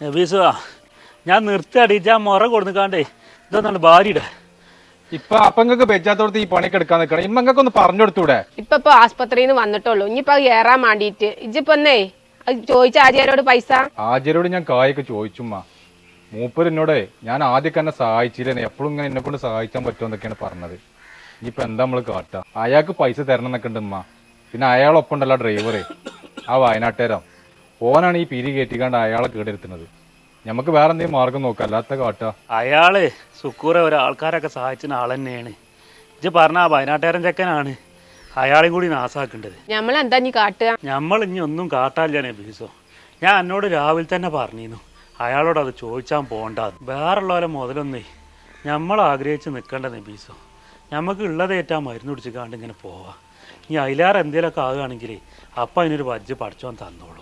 നബീസുവാ ഞാൻ നിർത്തി അടിച്ച ആ മുറ കൊടുക്കാണ്ടേ ഇതൊന്നാണ് ഭാര്യയുടെ. ഇപ്പൊ അപ്പങ്ങൾക്ക് വെച്ചാത്തോടത്ത് ഈ പണിക്ക് എടുക്കാൻ നിൽക്കണം. ഇമ്മങ്ങൾക്ക് ഒന്ന് പറഞ്ഞു കൊടുത്തൂടെ ഇപ്പൊ ഇപ്പൊ ആസ്പത്രിയിൽ നിന്ന് വന്നിട്ടുള്ളൂ. ഇനിയിപ്പൊ അത് ഏറാൻ വേണ്ടിയിട്ട് ഇജ്ജിപ്പൊന്നേ അത് ചോദിച്ച ആചാര്യോട് പൈസ? ആചാര്യോട് ഞാൻ കായൊക്കെ ചോദിച്ചുമ്മ മൂപ്പര് എന്നോടേ ഞാൻ ആദ്യമൊക്കെ എന്നെ സഹായിച്ചില്ലേ എപ്പോഴും ഇങ്ങനെ എന്നെ കൊണ്ട് സഹായിക്കാൻ പറ്റുമെന്നൊക്കെയാണ് പറഞ്ഞത്. ഇനിയിപ്പോ എന്താ നമ്മൾ കാട്ടുക അയാൾക്ക് പൈസ തരണം എന്നൊക്കെ ഉണ്ട് ഉമ്മ. പിന്നെ അയാളൊപ്പം ഉണ്ടല്ലോ ഡ്രൈവറെ ആ വയനാട്ടുകാരൻ. ഓനാണ് ഈ പിരി കയറ്റിക്കാണ്ട് അയാളെ കേടെടുത്തുന്നത്. നമുക്ക് വേറെ എന്തെങ്കിലും മാർഗം നോക്കാം അല്ലാത്ത കാട്ടുക അയാൾ സുക്കൂറെ ഒരാൾക്കാരൊക്കെ സഹായിച്ചിന് ആൾ തന്നെയാണ്. ഇജ്ജ് പറഞ്ഞ ആ വയനാട്ടുകാരൻ ചെക്കനാണ്. അയാളെയും കൂടി നാസാക്കേണ്ടത്. നമ്മളെന്താ നീ കാട്ടുക? നമ്മൾ ഇനി ഒന്നും കാട്ടാല്ല ബീസോ ഞാൻ എന്നോട് രാവിലെ തന്നെ പറഞ്ഞിരുന്നു. അയാളോട് അത് ചോദിച്ചാൽ പോകണ്ട വേറുള്ളവരെ മുതലൊന്നേ നമ്മൾ ആഗ്രഹിച്ച് നിൽക്കേണ്ട നബീസോ. നമുക്ക് ഉള്ളതേറ്റാ മരുന്ന് പിടിച്ചിക്കാണ്ട് ഇങ്ങനെ പോവാം. ഇനി അതിലേറെ എന്തെങ്കിലുമൊക്കെ ആകുകയാണെങ്കിൽ അപ്പം അതിനൊരു വജ്ജ് പഠിച്ചോൻ തന്നോളൂ.